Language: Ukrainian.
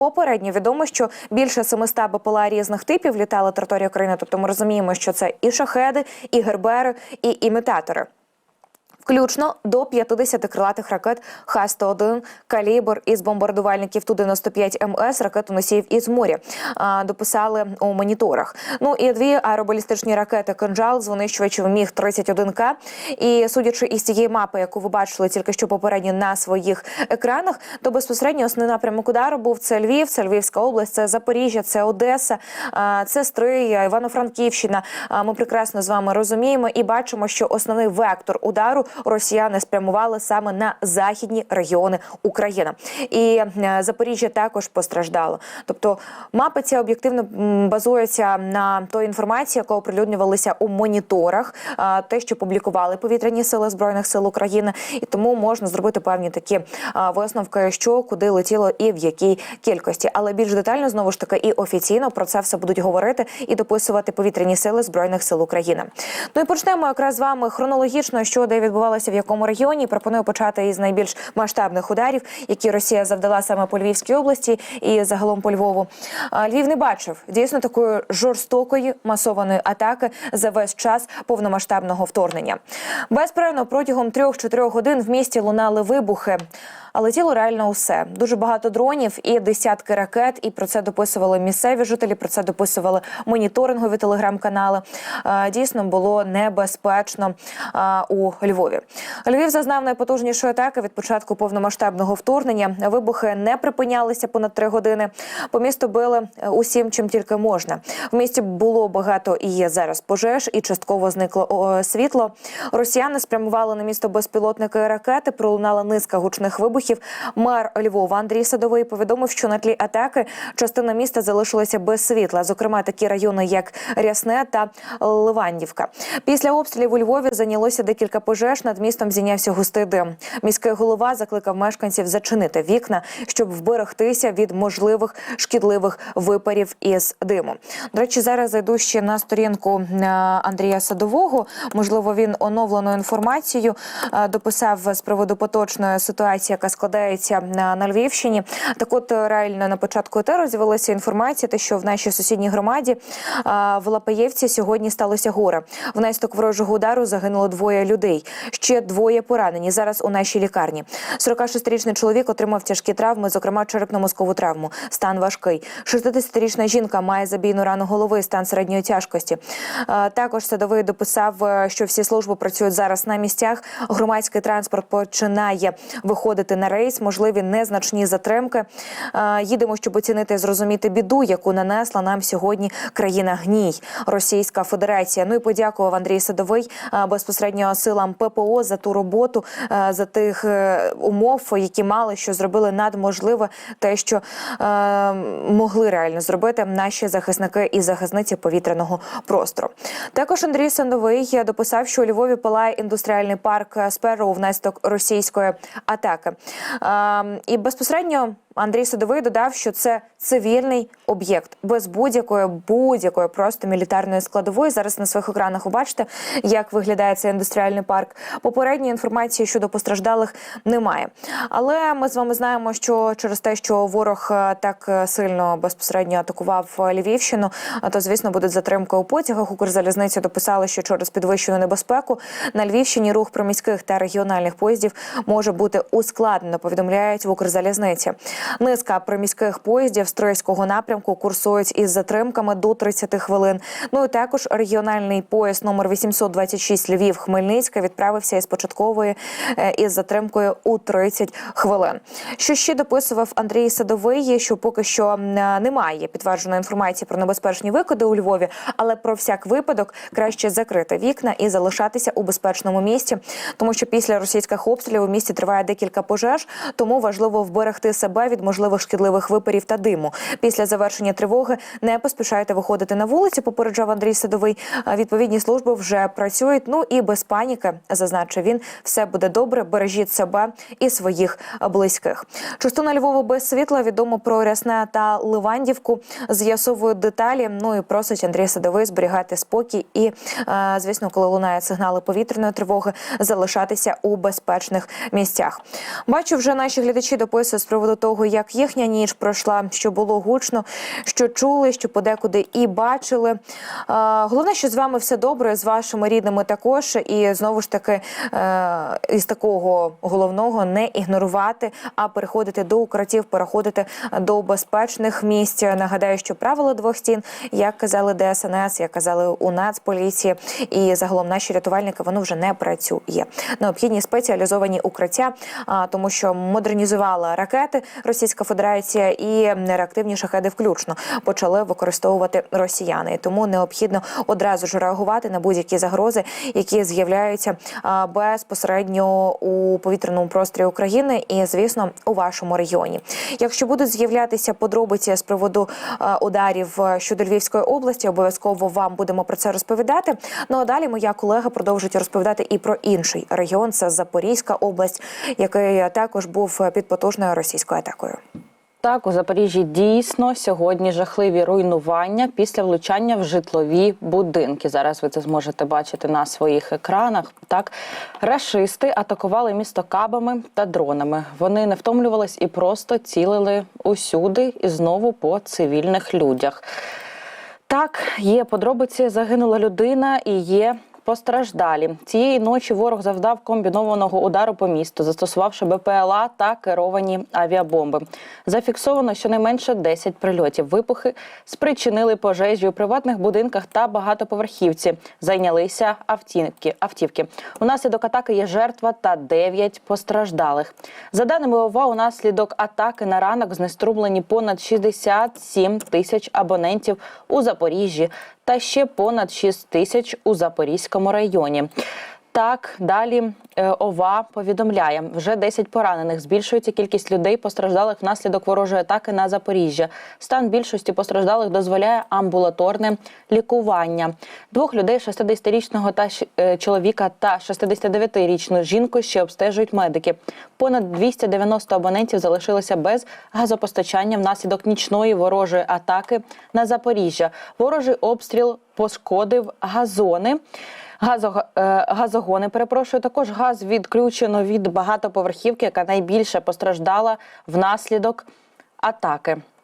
Попередньо відомо, що більше 700 БПЛА різних типів літали територію країни. Тобто ми розуміємо, що це і шахеди, і гербери, і імітатори. Включно до 50 крилатих ракет Х-101 «Калібр» із бомбардувальників Ту-95 МС, ракетоносіїв із моря, дописали у моніторах. Ну і дві аеробалістичні ракети «Кинжал» з винищувачів Міг-31К. І судячи із цієї мапи, яку ви бачили тільки що попередньо на своїх екранах, то безпосередньо основний напрямок удару був це Львів, це Львівська область, це Запоріжжя, це Одеса, це Стрий, Івано-Франківщина. Ми прекрасно з вами розуміємо і бачимо, що основний вектор удару росіяни спрямували саме на західні регіони України. І е, Запоріжжя також постраждало. Тобто мапи ці об'єктивно базуються на той інформації, яка оприлюднювалася у моніторах, те, що публікували повітряні сили збройних сил України, і тому можна зробити певні такі висновки, що куди летіло і в якій кількості. Але більш детально знову ж таки і офіційно про це все будуть говорити і дописувати повітряні сили збройних сил України. Ну і почнемо якраз з вами хронологічно, що де відбувалося в якому регіоні. Пропоную почати із найбільш масштабних ударів, які Росія завдала саме по Львівській області і загалом по Львову. Львів не бачив дійсно такої жорстокої масованої атаки за весь час повномасштабного вторгнення. Безперервно протягом 3-4 годин в місті лунали вибухи. А летіло реально усе. Дуже багато дронів і десятки ракет. І про це дописували місцеві жителі. Про це дописували моніторингові телеграм-канали. Дійсно було небезпечно у Львові. Львові. Львів зазнав найпотужнішої атаки від початку повномасштабного вторгнення. Вибухи не припинялися понад три години. По місту били е, усім, чим тільки можна. В місті було багато і є зараз пожеж, і частково зникло світло. Росіяни спрямували на місто безпілотники і ракети. Пролунала низка гучних вибухів. Мер Львова Андрій Садовий повідомив, що на тлі атаки частина міста залишилася без світла. Зокрема, такі райони, як Рясне та Ливандівка. Після обстрілів у Львові зайнялося декілька пожеж. Над містом зійнявся густий дим. Міський голова закликав мешканців зачинити вікна, щоб вберегтися від можливих шкідливих випарів із диму. До речі, зараз зайду ще на сторінку е, Андрія Садового. Можливо, він оновлену інформацію е, дописав з приводу поточної ситуації, яка складається на, на Львівщині. Так, от е, реально на початку етеру з'явилася інформація, те, що в нашій сусідній громаді в Лапаєвці сьогодні сталося горе. Внаслідок ворожого удару загинуло двоє людей. Ще двоє поранені зараз у нашій лікарні. 46-річний чоловік отримав тяжкі травми, зокрема черепно-мозкову травму. Стан важкий. 60-річна жінка має забійну рану голови, стан середньої тяжкості. Також садовий дописав, е, що всі служби працюють зараз на місцях. Громадський транспорт починає виходити на рейс. Можливі незначні затримки. Їдемо, щоб оцінити і зрозуміти біду, яку нанесла нам сьогодні країна гній Російська Федерація. Ну і подякував Андрій Садовий е, безпосередньо силам ППО за ту роботу, е, за тих е, умов, які мали, що зробили надможливе те, що е, могли реально зробити наші захисники і захисниці повітряного простору. Також Андрій Сандовий дописав, що у Львові палає індустріальний парк Сперу у внесток російської атаки. Е, і безпосередньо Андрій Садовий додав, що це цивільний об'єкт без будь-якої будь-якої просто мілітарної складової. Зараз на своїх екранах ви бачите, як виглядає цей індустріальний парк. Попередньої інформації щодо постраждалих немає. Але ми з вами знаємо, що через те, що ворог е, так е, сильно безпосередньо атакував е, Львівщину, то звісно буде затримка у потягах. Укрзалізниця дописали, що через підвищену небезпеку на Львівщині рух приміських та регіональних поїздів може бути ускладнено. Повідомляють в Укрзалізниці. Низка приміських поїздів з напрямку курсують із затримками до 30 хвилин. Ну і також регіональний поїзд номер 826 Львів Хмельницька відправився із початкової е, із затримкою у 30 хвилин. Що ще дописував Андрій Садовий, що поки що е, немає підтвердженої інформації про небезпечні викиди у Львові, але про всяк випадок краще закрити вікна і залишатися у безпечному місці, тому що після російських обстрілів у місті триває декілька пожеж, тому важливо вберегти себе від можливих шкідливих випарів та диму. Після завершення тривоги не поспішайте виходити на вулицю. Попереджав Андрій Садовий. Відповідні служби вже працюють. Ну і без паніки, зазначив він, все буде добре. Бережіть себе і своїх близьких. Частина Львова без світла відомо про Рясне та Ливандівку. З'ясовують деталі. Ну і просить Андрій Садовий зберігати спокій і, е, звісно, коли лунають сигнали повітряної тривоги, залишатися у безпечних місцях. Бачу, вже наші глядачі дописують з приводу того, того, як їхня ніч пройшла, що було гучно, що чули, що подекуди і бачили. Головне, що з вами все добре, з вашими рідними також. І знову ж таки, е, із такого головного не ігнорувати, а переходити до укриттів, переходити до безпечних місць. Нагадаю, що правило двох стін, як казали ДСНС, як казали у Нацполіції, і загалом наші рятувальники, воно вже не працює. Необхідні спеціалізовані укриття, тому що модернізувала ракети Російська Федерація і реактивні шахеди включно почали використовувати росіяни. Тому необхідно одразу ж реагувати на будь-які загрози, які з'являються безпосередньо у повітряному просторі України і, звісно, у вашому регіоні. Якщо будуть з'являтися подробиці з приводу ударів щодо Львівської області, обов'язково вам будемо про це розповідати. Ну а далі моя колега продовжить розповідати і про інший регіон. Це Запорізька область, який також був під потужною російською атакою. Так, у Запоріжжі дійсно сьогодні жахливі руйнування після влучання в житлові будинки. Зараз ви це зможете бачити на своїх екранах. Так, рашисти атакували місто кабами та дронами. Вони не втомлювались і просто цілили усюди і знову по цивільних людях. Так, є подробиці. Загинула людина і є. Постраждалі цієї ночі ворог завдав комбінованого удару по місту, застосувавши БПЛА та керовані авіабомби. Зафіксовано щонайменше 10 прильотів. Вибухи спричинили пожежі у приватних будинках та багатоповерхівці. Зайнялися автівки. автівки. Унаслідок атаки є жертва та 9 постраждалих. За даними ОВА, унаслідок атаки на ранок знеструмлені понад 67 тисяч абонентів у Запоріжжі та ще понад 6 тисяч у Запорізькому районі. Так, далі е, ОВА повідомляє, вже 10 поранених. Збільшується кількість людей, постраждалих внаслідок ворожої атаки на Запоріжжя. Стан більшості постраждалих дозволяє амбулаторне лікування. Двох людей 60-річного та е, чоловіка та 69-річну жінку ще обстежують медики. Понад 290 абонентів залишилися без газопостачання внаслідок нічної ворожої атаки на Запоріжжя. Ворожий обстріл пошкодив газони. Е, газогони, перепрошую, також газ відключено від багатоповерхівки, яка найбільше постраждала внаслідок атаки.